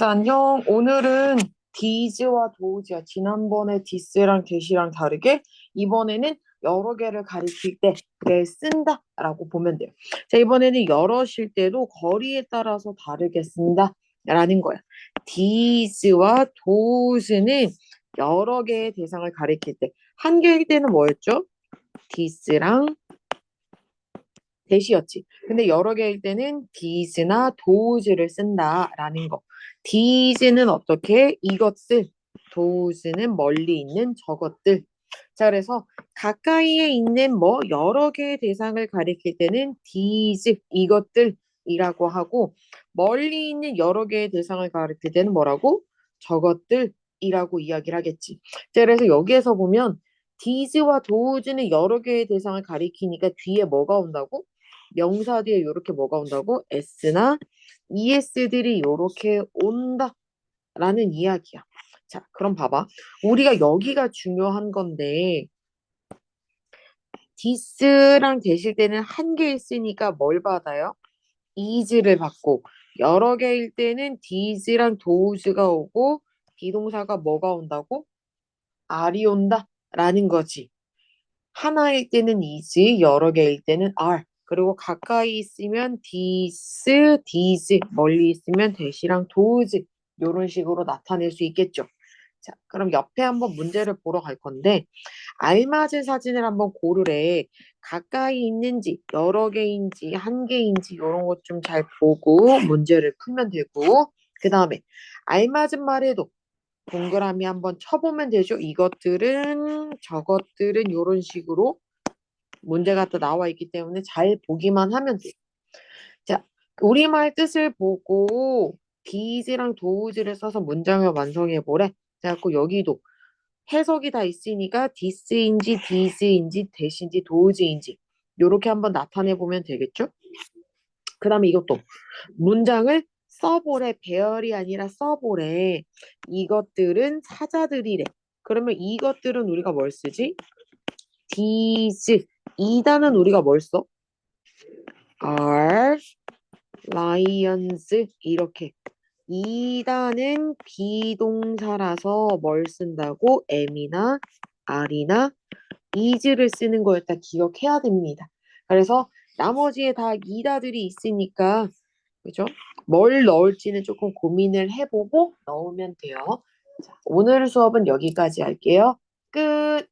자, 안녕. 오늘은 디즈와 도우즈야. 지난번에 디스랑 대시랑 다르게 이번에는 여러 개를 가리킬 때 그래 쓴다 라고 보면 돼요. 자, 이번에는 여럿일 때도 거리에 따라서 다르게 쓴다 라는 거야. 디즈와 도우즈는 여러 개의 대상을 가리킬 때 한 개일 때는 뭐였죠? 디스랑 대시였지. 근데 여러 개일 때는 디즈나 도우즈를 쓴다라는 거. 디즈는 어떻게? 이것들. 도우즈는 멀리 있는 저것들. 자, 그래서 가까이에 있는 뭐 여러 개의 대상을 가리킬 때는 디즈, 이것들이라고 하고 멀리 있는 여러 개의 대상을 가리킬 때는 뭐라고? 저것들이라고 이야기를 하겠지. 자, 그래서 여기에서 보면 디즈와 도우즈는 여러 개의 대상을 가리키니까 뒤에 뭐가 온다고? 명사 뒤에 이렇게 뭐가 온다고? s나 es들이 이렇게 온다 라는 이야기야. 자, 그럼 봐봐. 우리가 여기가 중요한 건데 디스랑 대실 때는 한 개 있으니까 뭘 받아요? is를 받고 여러 개일 때는 디즈랑 도우즈가 오고 비동사가 뭐가 온다고? R이 온다 라는 거지. 하나일 때는 is, 여러 개일 때는 are. 그리고 가까이 있으면 this, these, 멀리 있으면 대시랑 those 이런 식으로 나타낼 수 있겠죠. 자, 그럼 옆에 한번 문제를 보러 갈 건데 알맞은 사진을 한번 고르래. 가까이 있는지, 여러 개인지, 한 개인지 이런 것 좀 잘 보고 문제를 풀면 되고 그 다음에 알맞은 말에도 동그라미 한번 쳐보면 되죠. 이것들은, 저것들은 이런 식으로 문제가 또 나와 있기 때문에 잘 보기만 하면 돼요. 자, 우리말 뜻을 보고 비즈랑 도우즈를 써서 문장을 완성해 보래. 그래갖고 여기도 해석이 다 있으니까 디스인지 디스인지 대신지 도우즈인지 요렇게 한번 나타내 보면 되겠죠? 그 다음에 이것도 문장을 써보래 배열이 아니라 써보래 이것들은 사자들이래 그러면 이것들은 우리가 뭘 쓰지? these 이단은 우리가 뭘 써? are lions 이렇게 이단은 비동사라서 뭘 쓴다고 am이나 are나 is를 쓰는 거 일단 기억해야 됩니다. 그래서 나머지에 다 이다들이 있으니까 그죠? 뭘 넣을지는 조금 고민을 해보고 넣으면 돼요. 자, 오늘 수업은 여기까지 할게요. 끝!